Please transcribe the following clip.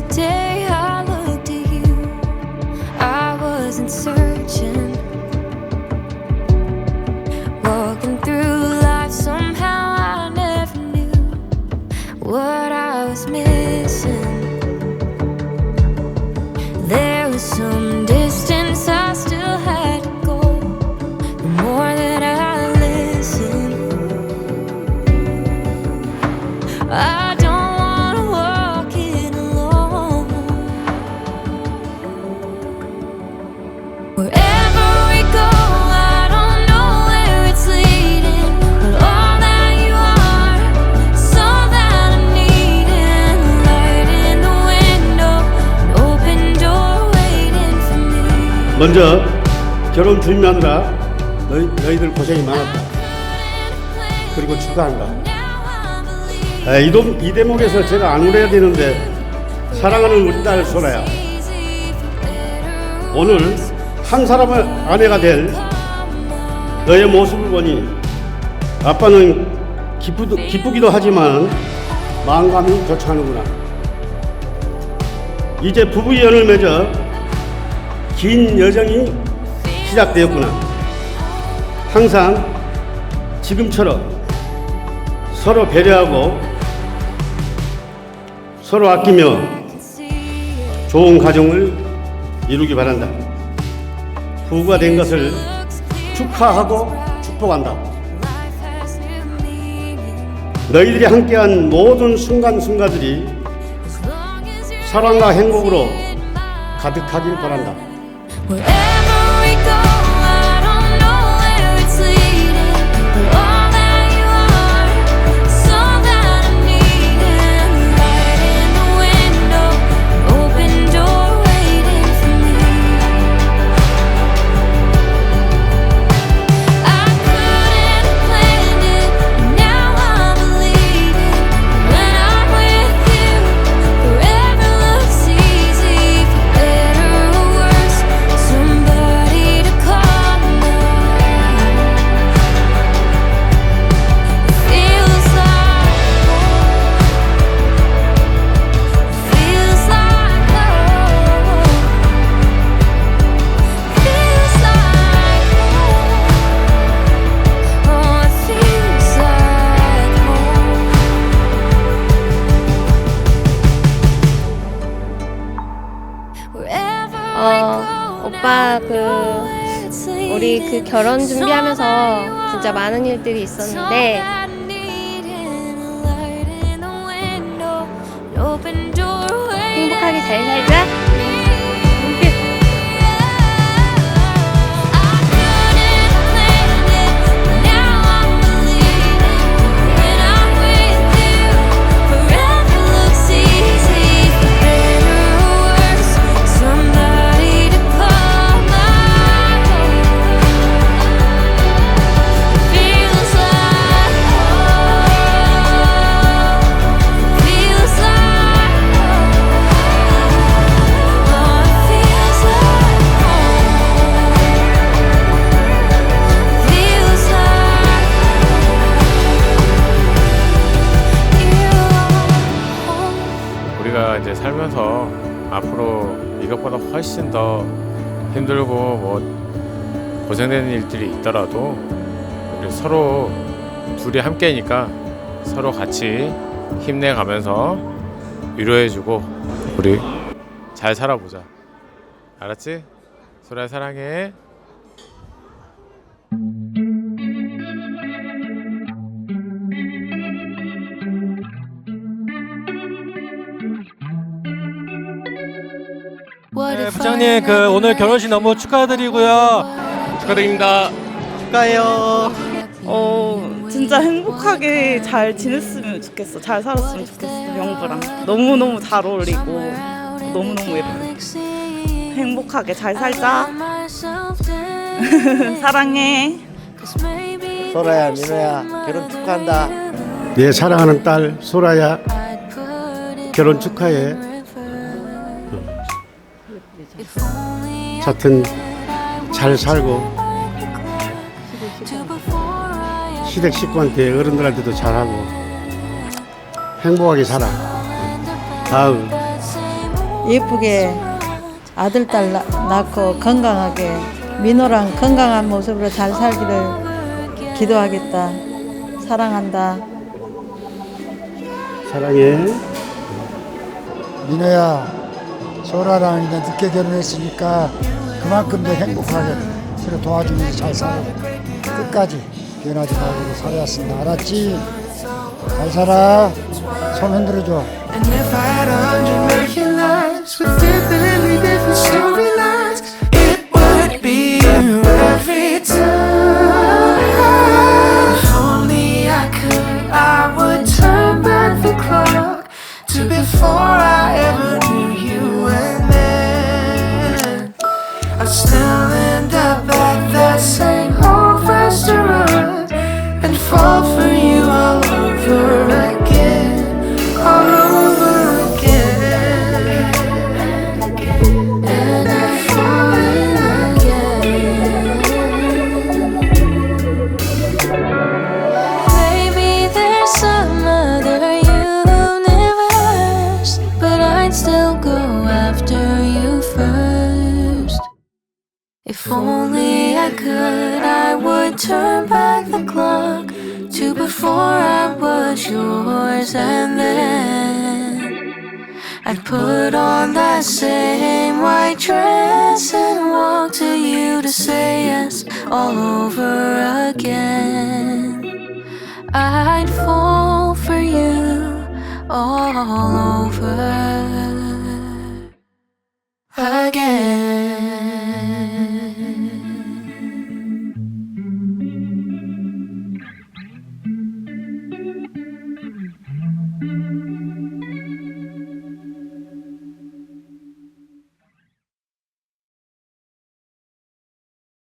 the day 먼저 결혼 준비하느라 너희, 너희들 고생이 많았다. 그리고 축하한다. 아, 이, 동, 이 대목에서 제가 안 울어야 되는데 사랑하는 우리 딸 소라야 오늘 한 사람의 아내가 될 너의 모습을 보니 아빠는 기쁘도, 기쁘기도 하지만 마음감이 좋지 않은구나 이제 부부연을 맺어 긴 여정이 시작되었구나 항상 지금처럼 서로 배려하고 서로 아끼며 좋은 가정을 이루기 바란다. 부부가 된 것을 축하하고 축복한다. 너희들이 함께한 모든 순간순간들이 사랑과 행복으로 가득하길 바란다. Wherever 우리 그 결혼 준비하면서 진짜 많은 일들이 있었는데 행복하게 잘 살자. 이것보다 훨씬 더 힘들고 뭐 고생되는 일들이 있더라도 우리 서로 둘이 함께니까 서로 같이 힘내가면서 위로해주고 우리 잘 살아보자. 알았지? 소라야 사랑해. 네, 부장님 그 오늘 결혼식 너무 축하드리고요. 축하드립니다. 축하해요. 어 진짜 행복하게 잘 지냈으면 좋겠어 잘 살았으면 좋겠어 영부랑 너무 너무 잘 어울리고 너무 너무 예뻐 행복하게 잘 살자 사랑해 소라야 민호야 결혼 축하한다 내 사랑하는 딸 소라야 결혼 축하해. 하여튼 잘 살고 시댁 식구한테 어른들한테도 잘하고 행복하게 살아. 다음 예쁘게 아들 딸 낳- 낳고 건강하게 민호랑 건강한 모습으로 잘 살기를 기도하겠다. 사랑한다. 사랑해. 민호야, 소라랑 이제 늦게 결혼했으니까 그만큼 더 행복하게 서로 도와주면서 잘 살아. 끝까지 변하지 말고 살아왔습니다. 알았지? 잘 살아. 손 흔들어줘. If only I could, I would turn back the clock to before I was yours, and then I'd put on that same white dress and walk to you to say yes all over again. I'd fall for you all over again.